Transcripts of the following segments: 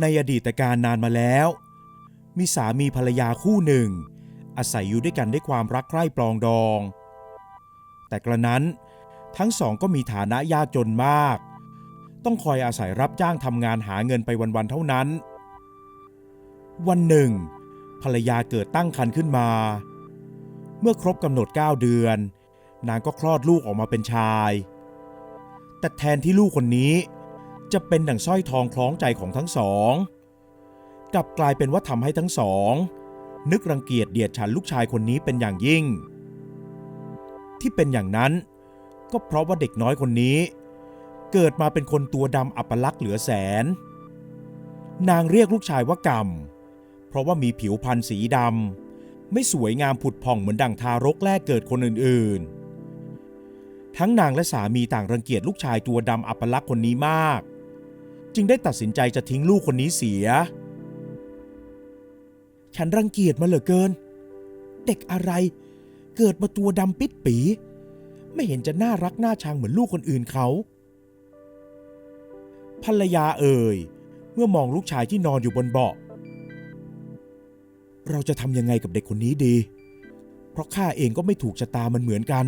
ในอดีตการนานมาแล้ว มีสามีภรรยาคู่หนึ่ง อาศัยอยู่ด้วยกันด้วยความรักใคร่ปรองดอง แต่กระนั้นทั้งสองก็มีฐานะยากจนมาก ต้องคอยอาศัยรับจ้างทำงานหาเงินไปวันๆเท่านั้น วันหนึ่ง ภรรยาเกิดตั้งครรภ์ขึ้นมา เมื่อครบกำหนด 9 เดือน นางก็คลอดลูกออกมาเป็นชาย แต่แทนที่ลูกคนนี้ จะเป็นดั่งสร้อยทองคล้องใจของทั้งสองกลับกลายเป็นว่าทำให้ทั้งสอง นึกรังเกียจเดียดฉันลูกชายคนนี้เป็นอย่างยิ่ง ที่เป็นอย่างนั้น ก็เพราะว่าเด็กน้อยคนนี้ เกิดมาเป็นคนตัวดำอัปลักษณ์เหลือแสน นางเรียกลูกชายว่ากำเพราะว่ามีผิวพรรณสีดำไม่สวยงามผุดผ่องเหมือนดั่งทารกแรกเกิดคนอื่นๆ ทั้งนางและสามีต่างรังเกียจลูกชายตัวดำอัปลักษณ์คนนี้มาก จึงได้ตัดสินใจจะทิ้งลูกคนนี้เสีย ฉันรังเกียจมาเหลือเกิน เด็กอะไร เกิดมาตัวดำปิดปี ไม่เห็นจะน่ารักน่าชังเหมือนลูกคนอื่นเขาภรรยาเอ่ย เมื่อมองลูกชายที่นอนอยู่บนเบาะ เราจะทำยังไงกับเด็กคนนี้ดี เพราะข้าเองก็ไม่ถูกชะตามันเหมือนกัน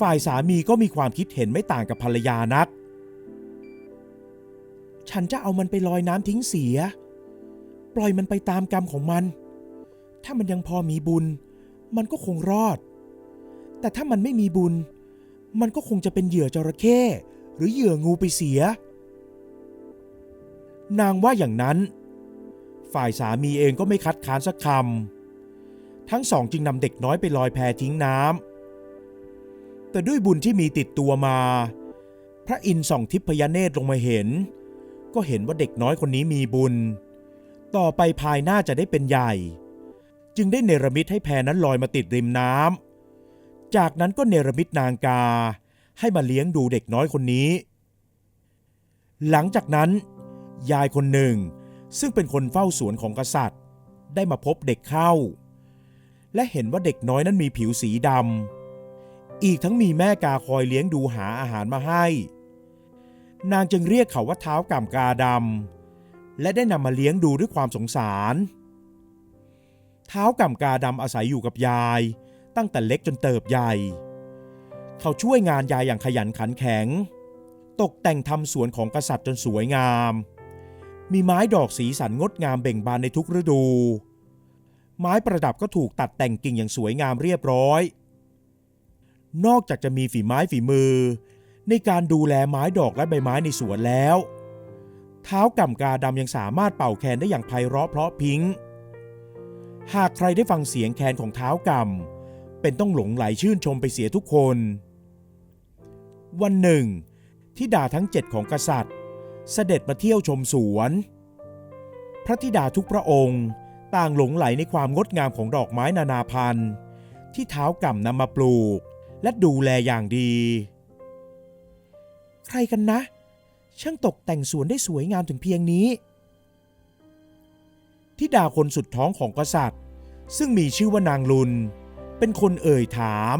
ฝ่ายสามีก็มีความคิดเห็นไม่ต่างกับภรรยานัก ฉันจะเอามันไปลอยน้ำทิ้งเสีย ปล่อยมันไปตามกรรมของมัน ถ้ามันยังพอมีบุญ มันก็คงรอด แต่ถ้ามันไม่มีบุญ มันก็คงจะเป็นเหยื่อจระเข้หรือเหยื่องูไปเสีย นางว่าอย่างนั้น ฝ่ายสามีเองก็ไม่คัดค้านสักคำทั้งสองจึงนำเด็กน้อยไปลอยแพทิ้งน้ำแต่ด้วยบุญที่มีติดตัวมา พระอินทร์ส่องทิพยเนตรลงมาเห็น ก็เห็นว่าเด็กน้อยคนนี้มีบุญ ต่อไปภายหน้าจะได้เป็นใหญ่ จึงได้เนรมิตให้แพนั้นลอยมาติดริมน้ำจากนั้นก็เนรมิตนางกา ให้มาเลี้ยงดูเด็กน้อยคนนี้ หลังจากนั้น ยายคนหนึ่ง ซึ่งเป็นคนเฝ้าสวนของกษัตริย์ ได้มาพบเด็กเข้า และเห็นว่าเด็กน้อยนั้นมีผิวสีดำอีกทั้งมีแม่กาคอยเลี้ยงดูหาอาหารมาให้ นางจึงเรียกเขาว่าเท้ากำกาดำและได้นำมาเลี้ยงดูด้วยความสงสาร เท้ากำกาดำอาศัยอยู่กับยาย ตั้งแต่เล็กจนเติบใหญ่ เขาช่วยงานยายอย่างขยันขันแข็ง ตกแต่งทำสวนของกษัตริย์จนสวยงาม มีไม้ดอกสีสันงดงามเบ่งบานในทุกฤดู ไม้ประดับก็ถูกตัดแต่งกิ่งอย่างสวยงามเรียบร้อย นอกจากจะมีฝีไม้ฝีมือ ในการดูแลไม้ดอกและใบไม้ในสวนแล้ว เท้ากำกาดำยังสามารถเป่าแคนได้อย่างไพเราะเพราะพิงหากใครได้ฟังเสียงแคนของเท้ากำเป็นต้องหลงไหลชื่นชมไปเสียทุกคน วันหนึ่งทิดาทั้งเจ็ดของกษัตริย์ เสด็จมาเที่ยวชมสวน พระธิดาทุกพระองค์ต่างหลงไหลในความงดงามของดอกไม้นานาพันธุ์ ที่เท้ากำนำมาปลูก และดูแลอย่างดี ใครกันนะ ช่างตกแต่งสวนได้สวยงามถึงเพียงนี้ทิดาคนสุดท้องของกษัตริย์ ซึ่งมีชื่อว่านางลุน เป็นคนเอ่ยถาม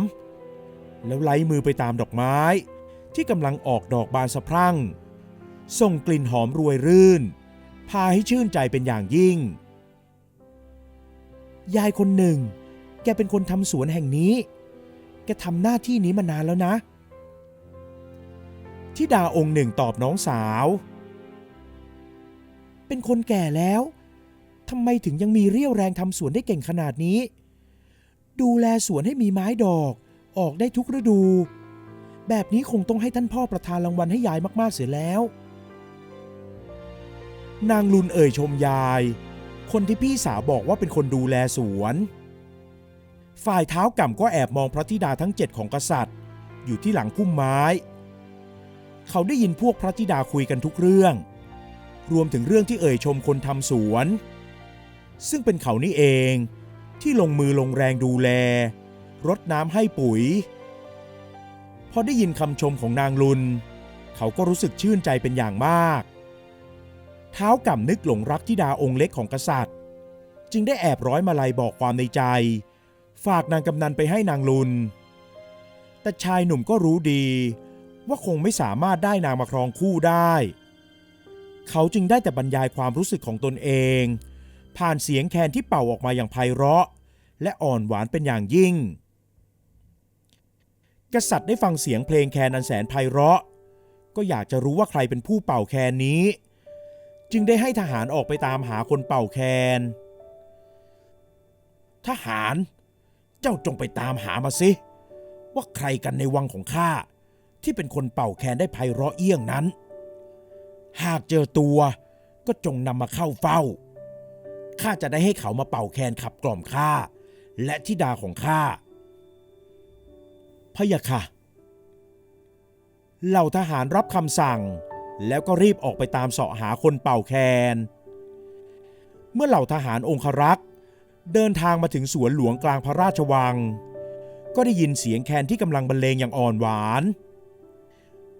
แล้วไล้มือไปตามดอกไม้ ที่กำลังออกดอกบานสะพรั่งส่งกลิ่นหอมรวยรื่น พาให้ชื่นใจเป็นอย่างยิ่ง ยายคนหนึ่ง แกเป็นคนทำสวนแห่งนี้ แกทำหน้าที่นี้มานานแล้วนะ ทิดาองค์หนึ่งตอบน้องสาว เป็นคนแก่แล้วทำไมถึงยังมีเรี่ยวแรงทำสวนได้เก่งขนาดนี้ ดูแลสวนให้มีไม้ดอก ออกได้ทุกฤดู แบบนี้คงต้องให้ท่านพ่อประธานรางวัลให้ยายมากๆเสียแล้ว นางลุนเอ่ยชมยาย คนที่พี่สาวบอกว่าเป็นคนดูแลสวน ฝ่ายเท้ากำก็แอบมองพระธิดาทั้งเจ็ดของกษัตริย์ อยู่ที่หลังพุ่มไม้ เขาได้ยินพวกพระธิดาคุยกันทุกเรื่อง รวมถึงเรื่องที่เอ่ยชมคนทำสวน ซึ่งเป็นเขานี่เองที่ลงมือลงแรงดูแล รดน้ำให้ปุ๋ย พอได้ยินคำชมของนางลุน เขาก็รู้สึกชื่นใจเป็นอย่างมาก เท้ากำนึกหลงรักธิดาองค์เล็กของกษัตริย์ จึงได้แอบร้อยมาลัยบอกความในใจ ฝากนางกำนันไปให้นางลุน แต่ชายหนุ่มก็รู้ดี ว่าคงไม่สามารถได้นางมาครองคู่ได้ เขาจึงได้แต่บรรยายความรู้สึกของตนเอง ผ่านเสียงแคนที่เป่าออกมาอย่างไพเราะ และอ่อนหวานเป็นอย่างยิ่ง กษัตริย์ได้ฟังเสียงเพลงแคนอันแสนไพเราะ ก็อยากจะรู้ว่าใครเป็นผู้เป่าแคนนี้ จึงได้ให้ทหารออกไปตามหาคนเป่าแคน ทหาร เจ้าจงไปตามหามาสิว่าใครกันในวังของข้า ที่เป็นคนเป่าแคนได้ไพเราะเอี้ยงนั้น หากเจอตัวก็จงนำมาเข้าเฝ้า ข้าจะได้ให้เขามาเป่าแคนขับกล่อมข้า และธิดาของข้าพะยะค่ะ เหล่าทหารรับคำสั่ง แล้วก็รีบออกไปตามเสาะหาคนเป่าแคน เมื่อเหล่าทหารองครักษ์เดินทางมาถึงสวนหลวงกลางพระราชวัง ก็ได้ยินเสียงแคนที่กำลังบรรเลงอย่างอ่อนหวาน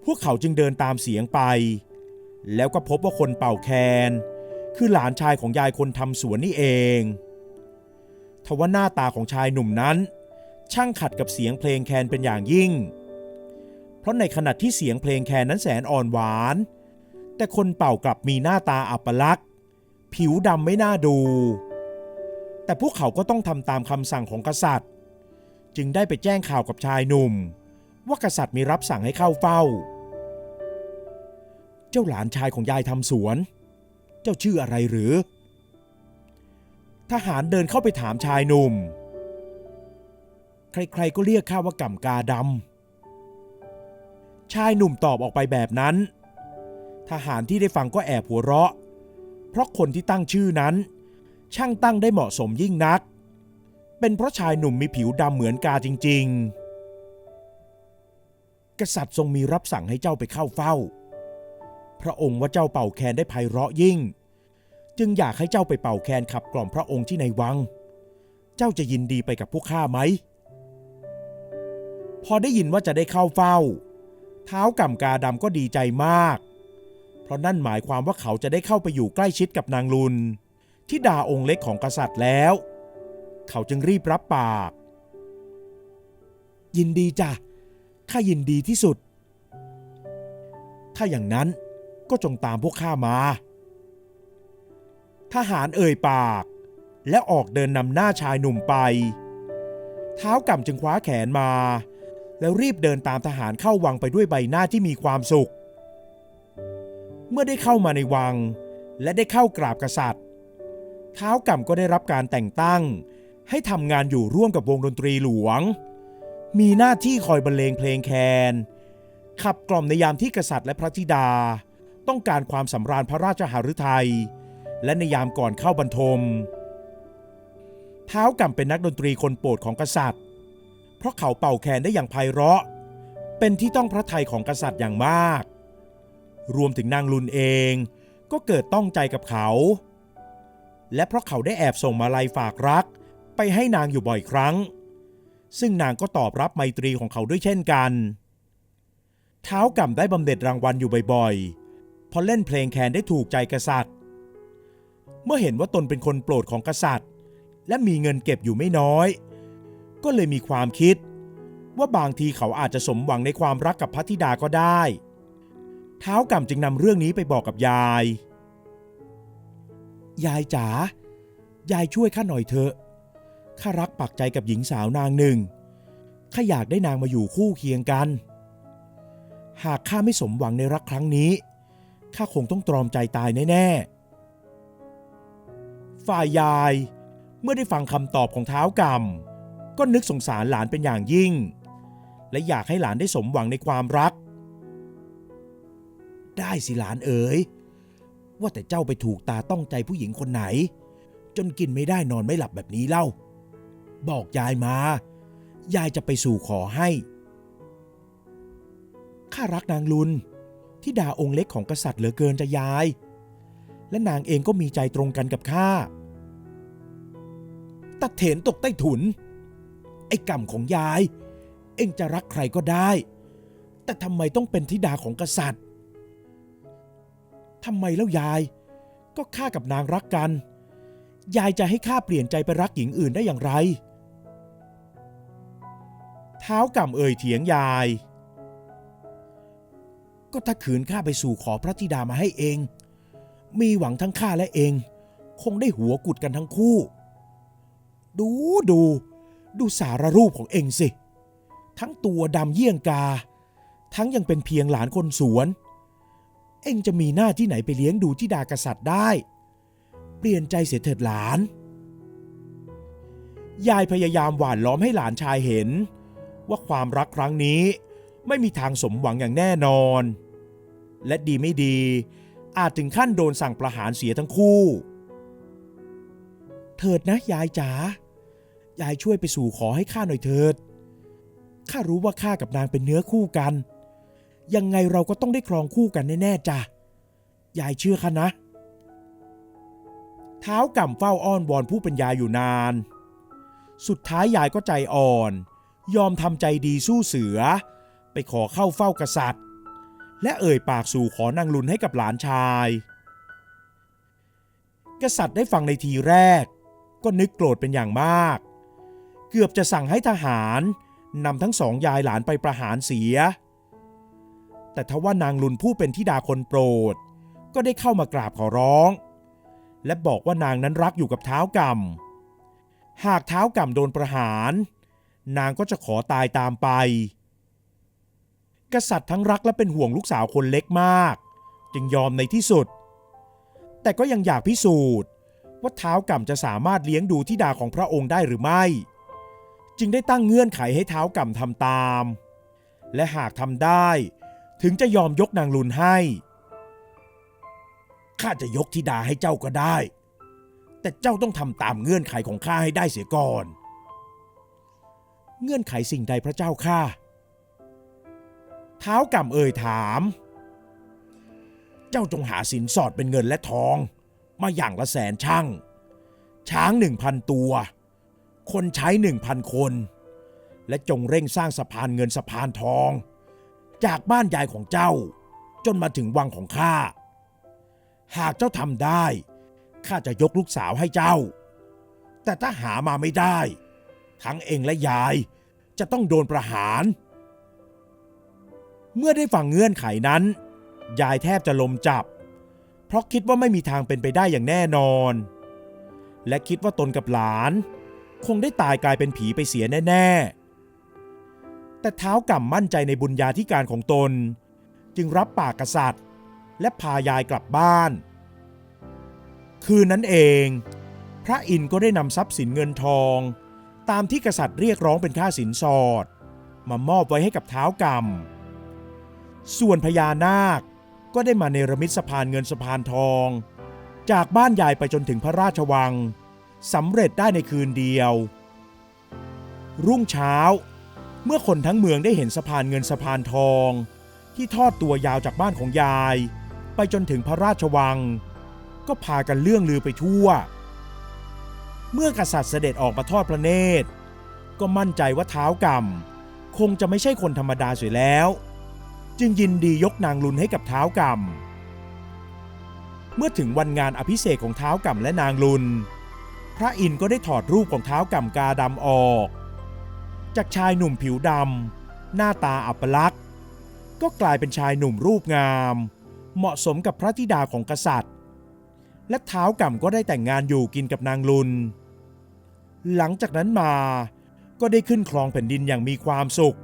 พวกเขาจึงเดินตามเสียงไป แล้วก็พบว่าคนเป่าแคน คือหลานชายของยายคนทำสวนนี่เอง ทว่าหน้าตาของชายหนุ่มนั้น ช่างขัดกับเสียงเพลงแคนเป็นอย่างยิ่ง เพราะในขณะที่เสียงเพลงแคนนั้นแสนอ่อนหวาน แต่คนเป่ากลับมีหน้าตาอัปลักษณ์ ผิวดำไม่น่าดู แต่พวกเขาก็ต้องทำตามคำสั่งของกษัตริย์ จึงได้ไปแจ้งข่าวกับชายหนุ่ม ว่ากษัตริย์มีรับสั่งให้เข้าเฝ้า เจ้าหลานชายของยายทำสวน เจ้าชื่ออะไรหรือ ทหารเดินเข้าไปถามชายหนุ่ม ใครๆก็เรียกข้าว่ากำกาดำชายหนุ่มตอบออกไปแบบนั้น ทหารที่ได้ฟังก็แอบหัวเราะ เพราะคนที่ตั้งชื่อนั้น ช่างตั้งได้เหมาะสมยิ่งนัก เป็นเพราะชายหนุ่มมีผิวดำเหมือนกาจริง ๆ กษัตริย์ทรงมีรับสั่งให้เจ้าไปเข้าเฝ้า พระองค์ว่าเจ้าเป่าแคนได้ไพเราะยิ่ง จึงอยากให้เจ้าไปเป่าแคนขับกล่อมพระองค์ที่ในวัง เจ้าจะยินดีไปกับพวกข้าไหม พอได้ยินว่าจะได้เข้าเฝ้า เท้ากำกาดำก็ดีใจมาก เพราะนั่นหมายความว่าเขาจะได้เข้าไปอยู่ใกล้ชิดกับนางลุนที่ดาองค์เล็กของกษัตริย์แล้ว เขาจึงรีบรับปาก ยินดีจ้ะ ข้ายินดีที่สุด ถ้าอย่างนั้นก็จงตามพวกข้ามา ทหารเอ่ยปาก และออกเดินนำหน้าชายหนุ่มไป เท้ากำจึงคว้าแขนมา แล้วรีบเดินตามทหารเข้าวังไปด้วยใบหน้าที่มีความสุข เมื่อได้เข้ามาในวัง และได้เข้ากราบกษัตริย์ เท้ากำก็ได้รับการแต่งตั้ง ให้ทำงานอยู่ร่วมกับวงดนตรีหลวง มีหน้าที่คอยบรรเลงเพลงแคน ขับกล่อมในยามที่กษัตริย์และพระธิดา ต้องการความสำราญพระราชหฤทัย และในยามก่อนเข้าบรรทม เท้ากำเป็นนักดนตรีคนโปรดของกษัตริย์ เพราะเขาเป่าแคนได้อย่างไพเราะ เป็นที่ต้องพระทัยของกษัตริย์อย่างมาก รวมถึงนางลุนเองก็เกิดต้องใจกับเขา และเพราะเขาได้แอบส่งมาลัยฝากรัก ไปให้นางอยู่บ่อยครั้ง ซึ่งนางก็ตอบรับไมตรีของเขาด้วยเช่นกัน เท้ากำได้บำเหน็จรางวัลอยู่บ่อยๆพราะเล่นเพลงแคนได้ถูกใจกษัตริย์ เมื่อเห็นว่าตนเป็นคนโปรดของกษัตริย์ และมีเงินเก็บอยู่ไม่น้อย ก็เลยมีความคิด ว่าบางทีเขาอาจจะสมหวังในความรักกับพระธิดาก็ได้ เท้ากำจึงนำเรื่องนี้ไปบอกกับยาย ยายจ๋ายายช่วยข้าหน่อยเถอะ ข้ารักปักใจกับหญิงสาวนางหนึ่งข้าอยากได้นางมาอยู่คู่เคียงกัน หากข้าไม่สมหวังในรักครั้งนี้ข้าคงต้องตรอมใจตายแน่ๆ ฝ่ายยายเมื่อได้ฟังคำตอบของเท้ากำก็นึกสงสารหลานเป็นอย่างยิ่ง และอยากให้หลานได้สมหวังในความรัก ได้สิหลานเอ๋ยว่าแต่เจ้าไปถูกตาต้องใจผู้หญิงคนไหน จนกินไม่ได้นอนไม่หลับแบบนี้เล่า บอกยายมา ยายจะไปสู่ขอให้ ข้ารักนางลุนที่ดาองค์เล็กของกษัตริย์เหลือเกินจะยาย และนางเองก็มีใจตรงกันกับข้าตัดเถนตกใต้ถุน ไอ้กรรมของยาย เองจะรักใครก็ได้ แต่ทำไมต้องเป็นธิดาของกษัตริย์ทำไมแล้วยาย ก็ข้ากับนางรักกัน ยายจะให้ข้าเปลี่ยนใจไปรักหญิงอื่นได้อย่างไร เท้ากำเอ่ยเถียงยาย ก็ถ้าขืนข้าไปสู่ขอพระธิดามาให้เอง มีหวังทั้งข้าและเอง คงได้หัวกุดกันทั้งคู่ ดูดู ดูสารรูปของเองสิ ทั้งตัวดำเยี่ยงกา ทั้งยังเป็นเพียงหลานคนสวน เองจะมีหน้าที่ไหนไปเลี้ยงดูที่ดากษัตริย์ได้ เปลี่ยนใจเสียเถิดหลานยายพยายามหวานล้อมให้หลานชายเห็น ว่าความรักครั้งนี้ไม่มีทางสมหวังอย่างแน่นอน และดีไม่ดี อาจถึงขั้นโดนสั่งประหารเสียทั้งคู่ เถิดนะยายจ๋ายายช่วยไปสู่ขอให้ข้าหน่อยเถิดข้ารู้ว่าข้ากับนางเป็นเนื้อคู่กัน ยังไงเราก็ต้องได้ครองคู่กันแน่ๆจ้ะยายเชื่อข้านะ เท้าก่ำเฝ้าอ้อนวอนผู้เป็นยายอยู่นาน สุดท้ายยายก็ใจอ่อน ยอมทำใจดีสู้เสือ ไปขอเข้าเฝ้ากษัตริย์ และเอ่ยปากสู่ขอนางลุนให้กับหลานชาย กษัตริย์ได้ฟังในทีแรก ก็นึกโกรธเป็นอย่างมาก เกือบจะสั่งให้ทหารนำทั้งสองยายหลานไปประหารเสีย แต่ทว่านางลุนผู้เป็นธิดาคนโปรด ก็ได้เข้ามากราบขอร้อง และบอกว่านางนั้นรักอยู่กับเท้ากำหากเท้ากำโดนประหาร นางก็จะขอตายตามไป กษัตริย์ทั้งรักและเป็นห่วงลูกสาวคนเล็กมาก จึงยอมในที่สุด แต่ก็ยังอยากพิสูจน์ ว่าเท้ากำจะสามารถเลี้ยงดูทิดาของพระองค์ได้หรือไม่ จึงได้ตั้งเงื่อนไขให้เท้ากำทำตาม และหากทำได้ ถึงจะยอมยกนางลุนให้ข้าจะยกธิดาให้เจ้าก็ได้ แต่เจ้าต้องทำตามเงื่อนไขของข้าให้ได้เสียก่อน เงื่อนไขสิ่งใดพระเจ้าข้าเท้ากำเอ่ยถาม เจ้าจงหาสินสอดเป็นเงินและทอง มาอย่างละแสนช่าง ช้างหนึ่งพันตัว คนใช้หนึ่งพันคน และจงเร่งสร้างสะพานเงินสะพานทอง จากบ้านยายของเจ้า จนมาถึงวังของข้า หากเจ้าทำได้ข้าจะยกลูกสาวให้เจ้า แต่ถ้าหามาไม่ได้ ทั้งเองและยาย จะต้องโดนประหาร เมื่อได้ฟังเงื่อนไขนั้น ยายแทบจะลมจับ เพราะคิดว่าไม่มีทางเป็นไปได้อย่างแน่นอน และคิดว่าตนกับหลาน คงได้ตายกลายเป็นผีไปเสียแน่ ๆ แต่เท้ากำมั่นใจในบุญญาธิการของตน จึงรับปากกษัตริย์ และพายายกลับบ้าน คืนนั้นเอง พระอินทร์ก็ได้นำทรัพย์สินเงินทอง ตามที่กษัตริย์เรียกร้องเป็นค่าสินสอด มามอบไว้ให้กับเท้ากำส่วนพญานาคก็ได้มาเนรมิตสะพานเงินสะพานทอง จากบ้านยายไปจนถึงพระราชวังสำเร็จได้ในคืนเดียว รุ่งเช้า เมื่อคนทั้งเมืองได้เห็นสะพานเงินสะพานทอง ที่ทอดตัวยาวจากบ้านของยาย ไปจนถึงพระราชวัง ก็พากันเลื่องลือไปทั่ว เมื่อกษัตริย์เสด็จออกมาทอดพระเนตร ก็มั่นใจว่าเท้ากำคงจะไม่ใช่คนธรรมดาเสียแล้ว จึงยินดียกนางลุนให้กับเท้ากำเมื่อถึงวันงานอภิเษกของเท้ากำและนางลุน พระอินทร์ก็ได้ถอดรูปของเท้ากำกาดำออก จากชายหนุ่มผิวดำหน้าตาอัปลักษณ์ก็กลายเป็นชายหนุ่มรูปงาม เหมาะสมกับพระธิดาของกษัตริย์ และเท้ากำก็ได้แต่งงานอยู่กินกับนางลุน หลังจากนั้นมาก็ได้ขึ้นครองแผ่นดินอย่างมีความสุข